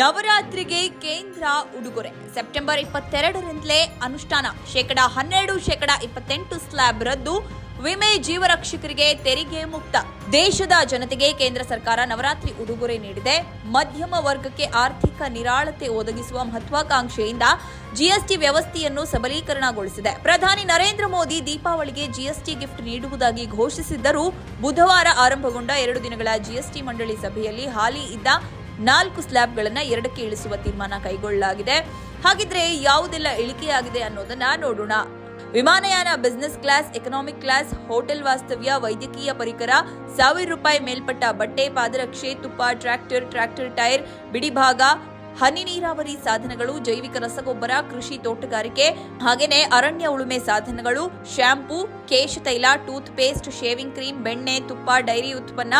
ನರೇಂದ್ರ ಉಡುಗೊರೆ. ಸೆಪ್ಟೆಂಬರ್ ಇಪ್ಪತ್ತೆರಡರಿಂದಲೇ ಅನುಷ್ಠಾನ. ಶೇಕಡ ಹನ್ನೆರಡು, ಶೇಕಡ ಇಪ್ಪತ್ತೆಂಟು ಸ್ಲ್ಯಾಬ್ ರದ್ದು. ವಿಮೆ ಜೀವರಕ್ಷಕರಿಗೆ ತೆರಿಗೆ ಮುಕ್ತ. ದೇಶದ ಜನತೆಗೆ ಕೇಂದ್ರ ಸರ್ಕಾರ ನವರಾತ್ರಿ ಉಡುಗೊರೆ ನೀಡಿದೆ. ಮಧ್ಯಮ ವರ್ಗಕ್ಕೆ ಆರ್ಥಿಕ ನಿರಾಳತೆ ಒದಗಿಸುವ ಮಹತ್ವಾಕಾಂಕ್ಷೆಯಿಂದ ಜಿಎಸ್ಟಿ ವ್ಯವಸ್ಥೆಯನ್ನು ಸಬಲೀಕರಣಗೊಳಿಸಿದೆ. ಪ್ರಧಾನಿ ನರೇಂದ್ರ ಮೋದಿ ದೀಪಾವಳಿಗೆ ಜಿಎಸ್ಟಿ ಗಿಫ್ಟ್ ನೀಡುವುದಾಗಿ ಘೋಷಿಸಿದ್ದರೂ ಬುಧವಾರ ಆರಂಭಗೊಂಡ ಎರಡು ದಿನಗಳ ಜಿಎಸ್ಟಿ ಮಂಡಳಿ ಸಭೆಯಲ್ಲಿ ಹಾಲಿ ಇದ್ದ ನಾಲ್ಕು ಸ್ಲ್ಯಾಬ್ಗಳನ್ನು ಎರಡಕ್ಕೆ ಇಳಿಸುವ ತೀರ್ಮಾನ ಕೈಗೊಳ್ಳಲಾಗಿದೆ. ಹಾಗಿದ್ರೆ ಯಾವುದೆಲ್ಲ ಇಳಿಕೆಯಾಗಿದೆ ಅನ್ನೋದನ್ನ ನೋಡೋಣ. ವಿಮಾನಯಾನ business class economic class hotel ವಾಸ್ತವ್ಯ, ವೈದ್ಯಕೀಯ ಪರಿಕರ, ಸಾವಿರ ರೂಪಾಯಿ ಮೇಲ್ಪಟ್ಟ ಬಟ್ಟೆ, ಪಾದರಕ್ಷೆ, ತುಪ್ಪ ಟ್ರ್ಯಾಕ್ಟರ್ ಟ್ರ್ಯಾಕ್ಟರ್ ಟೈರ್ ಬಿಡಿಭಾಗ ಹನಿ ನೀರಾವರಿ ಸಾಧನಗಳು, ಜೈವಿಕ ರಸಗೊಬ್ಬರ, ಕೃಷಿ ತೋಟಗಾರಿಕೆ ಹಾಗೆಯೇ ಅರಣ್ಯ ಉಳುಮೆ ಸಾಧನಗಳು ಶಾಂಪೂ ಕೇಶ ತೈಲ ಟೂತ್ ಪೇಸ್ಟ್ ಶೇವಿಂಗ್ ಕ್ರೀಮ್ ಬೆಣ್ಣೆ, ತುಪ್ಪ, ಡೈರಿ ಉತ್ಪನ್ನ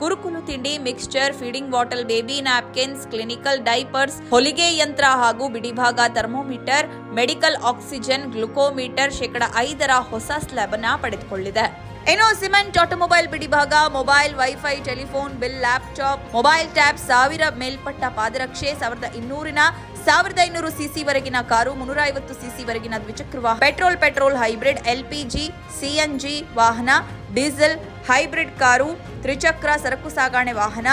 ಕುರುಕುಲು ತಿಂಡಿ, mixture, feeding bottle, baby napkins, clinical diapers, ಹೊಲಿಗೆ ಯಂತ್ರ ಹಾಗೂ ಬಿಡಿಭಾಗ ಥರ್ಮೋಮೀಟರ್, ಮೆಡಿಕಲ್ ಆಕ್ಸಿಜನ್, ಗ್ಲುಕೋಮೀಟರ್ ಶೇಕಡ ಐದರ ಹೊಸ ಸ್ಲ್ಯಾಬ್ ಅನ್ನ ಪಡೆದುಕೊಳ್ಳಿದೆ. ಇನ್ನು cement, automobile, ಬಿಡಿಭಾಗ, mobile, wifi, telephone, bill, laptop, mobile tab, ಸಾವಿರ ಮೇಲ್ಪಟ್ಟ ಪಾದರಕ್ಷೆ, ಸಾವಿರದ ಇನ್ನೂರಿನ ಸಾವಿರದ ಇನ್ನೂರು ಸಿಸಿ ವರೆಗಿನ ಕಾರು, ಮುನ್ನೂರ ಐವತ್ತು ಸಿಸಿ ವರೆಗಿನ ದ್ವಿಚಕ್ರ ವಾಹನ, petrol petrol, hybrid LPG CNG ವಾಹನ, ಡೀಸೆಲ್ ಹೈಬ್ರಿಡ್ ಕಾರು, ತ್ರಿಚಕ್ರ ಸರಕು ಸಾಗಣೆ ವಾಹನ,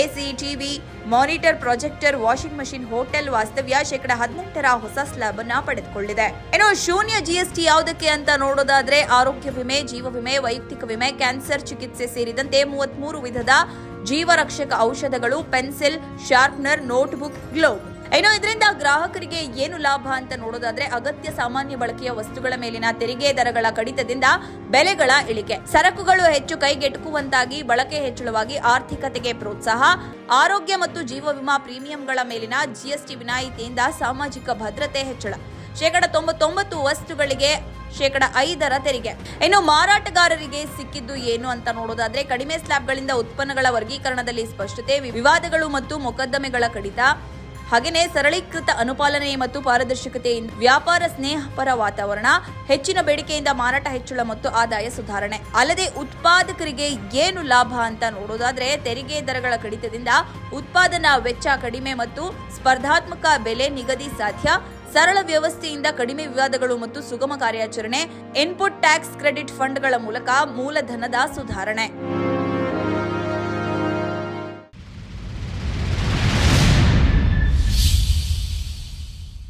AC, TV, monitor, projector, washing machine, hotel ವಾಸ್ತವ್ಯ ಶೇಕಡ ಹದಿನೆಂಟರ ಹೊಸ ಸ್ಲಾಬ್ ಅನ್ನ ಪಡೆದುಕೊಂಡಿದೆ ಇನ್ನು ಶೂನ್ಯ ಜಿಎಸ್ಟಿ ಯಾವುದಕ್ಕೆ ಅಂತ ನೋಡೋದಾದ್ರೆ ಆರೋಗ್ಯ ವಿಮೆ, ಜೀವ ವಿಮೆ, ವೈಯಕ್ತಿಕ ವಿಮೆ, ಕ್ಯಾನ್ಸರ್ ಚಿಕಿತ್ಸೆ ಸೇರಿದಂತೆ ಮೂವತ್ಮೂರು ವಿಧದ ಜೀವರಕ್ಷಕ ಔಷಧಗಳು, ಪೆನ್ಸಿಲ್, ಶಾರ್ಪ್ನರ್, ನೋಟ್ಬುಕ್ ಗ್ಲೋವ್ ಇನ್ನು ಇದರಿಂದ ಗ್ರಾಹಕರಿಗೆ ಏನು ಲಾಭ ಅಂತ ನೋಡೋದಾದ್ರೆ ಅಗತ್ಯ ಸಾಮಾನ್ಯ ಬಳಕೆಯ ವಸ್ತುಗಳ ಮೇಲಿನ ತೆರಿಗೆ ದರಗಳ ಕಡಿತದಿಂದ ಬೆಲೆಗಳ ಇಳಿಕೆ. ಸರಕುಗಳು ಹೆಚ್ಚು ಕೈಗೆಟುಕುವಂತಾಗಿ ಬಳಕೆ ಹೆಚ್ಚಳವಾಗಿ ಆರ್ಥಿಕತೆಗೆ ಪ್ರೋತ್ಸಾಹ, ಆರೋಗ್ಯ ಮತ್ತು ಜೀವ ವಿಮಾ ಪ್ರೀಮಿಯಂಗಳ ಮೇಲಿನ ಜಿಎಸ್ಟಿ ವಿನಾಯಿತಿಯಿಂದ ಸಾಮಾಜಿಕ ಭದ್ರತೆ ಹೆಚ್ಚಳ. ಶೇಕಡ ತೊಂಬತ್ತೊಂಬತ್ತು ವಸ್ತುಗಳಿಗೆ ಶೇಕಡ ಐದರ ತೆರಿಗೆ. ಇನ್ನು ಮಾರಾಟಗಾರರಿಗೆ ಸಿಕ್ಕಿದ್ದು ಏನು ಅಂತ ನೋಡೋದಾದ್ರೆ ಕಡಿಮೆ ಸ್ಲ್ಯಾಬ್ಗಳಿಂದ ಉತ್ಪನ್ನಗಳ ವರ್ಗೀಕರಣದಲ್ಲಿ ಸ್ಪಷ್ಟತೆ, ವಿವಾದಗಳು ಮತ್ತು ಮೊಕದ್ದಮೆಗಳ ಕಡಿತ ಹಾಗೆಯೇ ಸರಳೀಕೃತ ಅನುಪಾಲನೆ ಮತ್ತು ಪಾರದರ್ಶಕತೆಯಿಂದ ವ್ಯಾಪಾರ ಸ್ನೇಹಪರ ವಾತಾವರಣ, ಹೆಚ್ಚಿನ ಬೇಡಿಕೆಯಿಂದ ಮಾರಾಟ, ಹೆಚ್ಚಳ ಮತ್ತು ಆದಾಯ ಸುಧಾರಣೆ. ಅಲ್ಲದೆ ಉತ್ಪಾದಕರಿಗೆ ಏನು ಲಾಭ ಅಂತ ನೋಡೋದಾದ್ರೆ ತೆರಿಗೆ ದರಗಳ ಕಡಿತದಿಂದ ಉತ್ಪಾದನಾ ವೆಚ್ಚ ಕಡಿಮೆ ಮತ್ತು ಸ್ಪರ್ಧಾತ್ಮಕ ಬೆಲೆ ನಿಗದಿ ಸಾಧ್ಯ, ಸರಳ ವ್ಯವಸ್ಥೆಯಿಂದ ಕಡಿಮೆ ವಿವಾದಗಳು ಮತ್ತು ಸುಗಮ ಕಾರ್ಯಾಚರಣೆ ಇನ್ಪುಟ್ ಟ್ಯಾಕ್ಸ್ ಕ್ರೆಡಿಟ್ ಫಂಡ್ಗಳ ಮೂಲಕ ಮೂಲಧನದ ಸುಧಾರಣೆ.